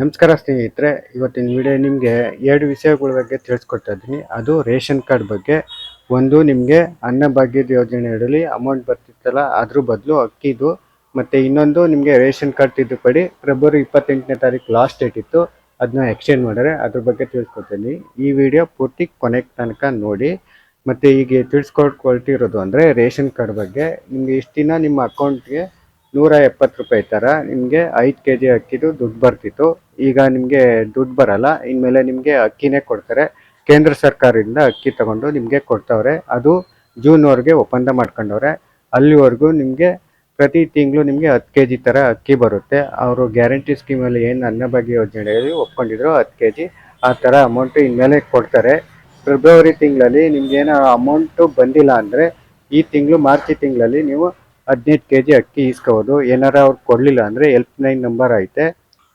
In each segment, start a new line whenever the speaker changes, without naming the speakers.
ನಮಸ್ಕಾರ ಸ್ನೇಹಿತರೆ, ಇವತ್ತಿನ ವಿಡಿಯೋ ನಿಮಗೆ ಎರಡು ವಿಷಯಗಳ ಬಗ್ಗೆ ತಿಳಿಸ್ಕೊಡ್ತಾ ಇದ್ದೀನಿ. ಅದು ರೇಷನ್ ಕಾರ್ಡ್ ಬಗ್ಗೆ. ಒಂದು, ನಿಮಗೆ ಅನ್ನಭಾಗ್ಯದ ಇಡಲಿ ಅಮೌಂಟ್ ಬರ್ತಿತ್ತಲ್ಲ, ಅದ್ರ ಬದಲು ಅಕ್ಕಿದು ಮತ್ತು ಇನ್ನೊಂದು, ನಿಮಗೆ ರೇಷನ್ ಕಾರ್ಡ್ ತಿದ್ದುಪಡಿ ಫೆಬ್ರವರಿ ಇಪ್ಪತ್ತೆಂಟನೇ ತಾರೀಕು ಲಾಸ್ಟ್ ಡೇಟ್ ಇತ್ತು. ಅದನ್ನ ಎಕ್ಸ್ಚೇಂಜ್ ಮಾಡಿದ್ರೆ ಅದ್ರ ಬಗ್ಗೆ ತಿಳಿಸ್ಕೊಡ್ತೀನಿ ಈ ವಿಡಿಯೋ ಪೂರ್ತಿ ಕೊನೆಗೆ ತನಕ ನೋಡಿ. ಮತ್ತು ಈಗ ತಿಳಿಸ್ಕೊಟ್ಕೊಳ್ತಿರೋದು ಅಂದರೆ ರೇಷನ್ ಕಾರ್ಡ್ ಬಗ್ಗೆ. ನಿಮಗೆ ಇಷ್ಟು ದಿನ ನಿಮ್ಮ ಅಕೌಂಟ್ಗೆ ನೂರ ಎಪ್ಪತ್ತು ರೂಪಾಯಿ ಥರ ನಿಮಗೆ ಐದು ಕೆ ಜಿ ಅಕ್ಕಿದು ದುಡ್ಡು ಬರ್ತಿತ್ತು. ಈಗ ನಿಮಗೆ ದುಡ್ಡು ಬರಲ್ಲ. ಇನ್ಮೇಲೆ ನಿಮಗೆ ಅಕ್ಕಿನೇ ಕೊಡ್ತಾರೆ. ಕೇಂದ್ರ ಸರ್ಕಾರದಿಂದ ಅಕ್ಕಿ ತಗೊಂಡು ನಿಮಗೆ ಕೊಡ್ತವ್ರೆ. ಅದು ಜೂನ್ವರೆಗೆ ಒಪ್ಪಂದ ಮಾಡ್ಕೊಂಡವ್ರೆ. ಅಲ್ಲಿವರೆಗೂ ನಿಮಗೆ ಪ್ರತಿ ತಿಂಗಳು ನಿಮಗೆ ಹತ್ತು ಕೆ ಜಿ ಥರ ಅಕ್ಕಿ ಬರುತ್ತೆ. ಅವರು ಗ್ಯಾರಂಟಿ ಸ್ಕೀಮಲ್ಲಿ ಏನು ಅನ್ನಭಾಗ್ಯ ಯೋಜನೆಯಲ್ಲಿ ಒಪ್ಕೊಂಡಿದ್ರು ಹತ್ತು ಕೆ ಜಿ. ಆ ಥರ ಅಮೌಂಟು ಇನ್ಮೇಲೆ ಕೊಡ್ತಾರೆ. ಫೆಬ್ರವರಿ ತಿಂಗಳಲ್ಲಿ ನಿಮ್ಗೇನೋ ಅಮೌಂಟು ಬಂದಿಲ್ಲ ಅಂದರೆ ಈ ತಿಂಗಳು ಮಾರ್ಚ್ ತಿಂಗಳಲ್ಲಿ ನೀವು ಹದಿನೈದು ಕೆ ಜಿ ಅಕ್ಕಿ ಇಸ್ಕೋಬೋದು ಏನಾರ ಅವ್ರು ಕೊಡಲಿಲ್ಲ ಅಂದರೆ ಹೆಲ್ಪ್ ಲೈನ್ ನಂಬರ್ ಐತೆ.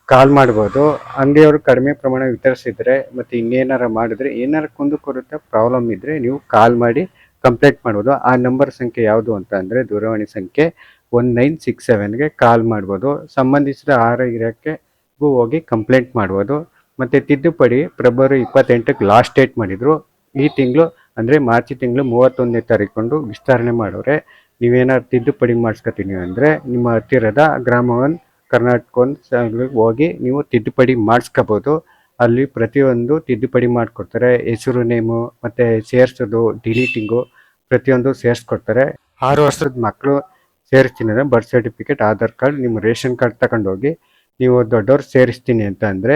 ಕಾಲ್ ಮಾಡ್ಬೋದು. ಅಂಗಡಿಯವರು ಕಡಿಮೆ ಪ್ರಮಾಣ ವಿತರಿಸಿದ್ರೆ ಮತ್ತು ಇನ್ನೇನಾರ ಮಾಡಿದ್ರೆ ಏನಾರ ಕುಂದು ಕೊರುತ್ತೆ ಪ್ರಾಬ್ಲಮ್ ಇದ್ದರೆ ನೀವು ಕಾಲ್ ಮಾಡಿ ಕಂಪ್ಲೇಂಟ್ ಮಾಡ್ಬೋದು. ಆ ನಂಬರ್ ಸಂಖ್ಯೆ ಯಾವುದು ಅಂತ ಅಂದರೆ ದೂರವಾಣಿ ಸಂಖ್ಯೆ ಒನ್ ನೈನ್ ಸಿಕ್ಸ್ ಸೆವೆನ್ಗೆ ಕಾಲ್ ಮಾಡ್ಬೋದು. ಸಂಬಂಧಿಸಿದ ಆಹಾರ ಇಲಾಖೆಗೂ ಹೋಗಿ ಕಂಪ್ಲೇಂಟ್ ಮಾಡ್ಬೋದು. ಮತ್ತು ತಿದ್ದುಪಡಿ ಫೆಬ್ರವರಿ ಇಪ್ಪತ್ತೆಂಟಕ್ಕೆ ಲಾಸ್ಟ್ ಡೇಟ್ ಮಾಡಿದರು. ಈ ತಿಂಗಳು ಅಂದರೆ ಮಾರ್ಚ್ ತಿಂಗಳು ಮೂವತ್ತೊಂದನೇ ತಾರೀಕೊಂಡು ವಿಸ್ತರಣೆ ಮಾಡೋರೆ. ನೀವೇನಾದ್ರು ತಿದ್ದುಪಡಿ ಮಾಡಿಸ್ಕೊತೀನಿ ಅಂದರೆ ನಿಮ್ಮ ಹತ್ತಿರದ ಗ್ರಾಮವನ್ನು ಕರ್ನಾಟಕ ಹೋಗಿ ನೀವು ತಿದ್ದುಪಡಿ ಮಾಡಿಸ್ಕೋಬೋದು. ಅಲ್ಲಿ ಪ್ರತಿಯೊಂದು ತಿದ್ದುಪಡಿ ಮಾಡಿಕೊಡ್ತಾರೆ. ಹೆಸರು, ನೇಮು, ಮತ್ತು ಸೇರಿಸೋದು, ಡಿಲೀಟಿಂಗು ಪ್ರತಿಯೊಂದು ಸೇರಿಸ್ಕೊಡ್ತಾರೆ. ಆರು ವರ್ಷದ ಮಕ್ಕಳು ಸೇರಿಸ್ತೀನಿ ಅಂದರೆ ಬರ್ತ್ ಸರ್ಟಿಫಿಕೇಟ್ ಆಧಾರ್ ಕಾರ್ಡ್, ನಿಮ್ಮ ರೇಷನ್ ಕಾರ್ಡ್ ತಗೊಂಡೋಗಿ ನೀವು ದೊಡ್ಡವ್ರು ಸೇರಿಸ್ತೀನಿ ಅಂತ ಅಂದರೆ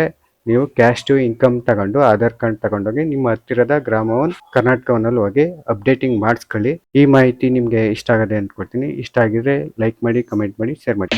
ನೀವು ಕ್ಯಾಶ್ ಟು ಇನ್ಕಮ್ ತಗೊಂಡು ಆಧಾರ್ ಕಾರ್ಡ್ ತಗೊಂಡೋಗಿ ನಿಮ್ಮ ಹತ್ತಿರದ ಗ್ರಾಮವನ್ನು ಕರ್ನಾಟಕವನ್ನಲ್ಲಿ ಹೋಗಿ ಅಪ್ಡೇಟಿಂಗ್ ಮಾಡಿಸ್ಕೊಳ್ಳಿ. ಈ ಮಾಹಿತಿ ನಿಮಗೆ ಇಷ್ಟ ಆಗದೆ ಅಂದ್ಕೊಡ್ತೀನಿ ಇಷ್ಟ ಆಗಿದ್ರೆ ಲೈಕ್ ಮಾಡಿ ಕಮೆಂಟ್ ಮಾಡಿ ಶೇರ್ ಮಾಡಿ.